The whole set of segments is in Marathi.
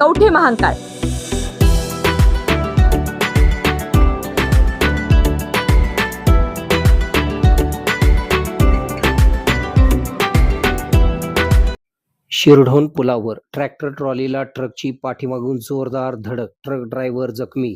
कवठे महांकाळ शिरढोण पुलावर ट्रॅक्टर ट्रॉलीला ट्रकची पाठीमागून जोरदार धडक ट्रक ड्रायव्हर जखमी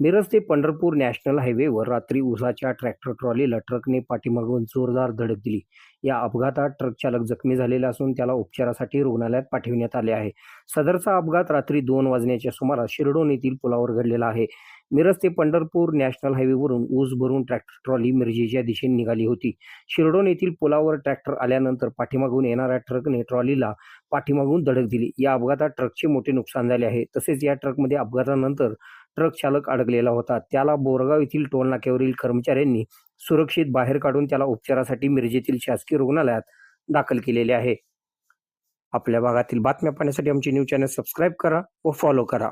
मिरज ते पंढरपूर नॅशनल हायवेवर रात्री उसाच्या ट्रॅक्टर ट्रॉलीला ट्रकने पाठीमागून जोरदार धडक दिली. या अपघातात ट्रक चालक जखमी झालेला असून त्याला उपचारासाठी रुग्णालयात पाठविण्यात आले आहे. सदरचा अपघात रात्री दोन वाजण्याच्या सुमारास शिरडोन येथील पुलावर घडलेला आहे. मिरज ते पंढरपूर नॅशनल हायवेवरून ऊस भरून ट्रॅक्टर ट्रॉली मिरजेच्या दिशेने निघाली होती. शिरडोन येथील पुलावर ट्रॅक्टर आल्यानंतर पाठीमागून येणाऱ्या ट्रकने ट्रॉलीला पाठीमागून धडक दिली. या अपघातात ट्रकचे मोठे नुकसान झाले आहे. तसेच या ट्रकमध्ये अपघातानंतर ट्रक चालक अडकलेला होता. त्याला बोरगाव येथील टोल नाक्यावरील कर्मचाऱ्यांनी सुरक्षित बाहेर काढून त्याला उपचारासाठी मिरजेतील शासकीय रुग्णालयात दाखल केलेले आहे. आपल्या भागातील बातम्या पाहण्यासाठी आमचे न्यूज चॅनल सबस्क्राईब करा व फॉलो करा.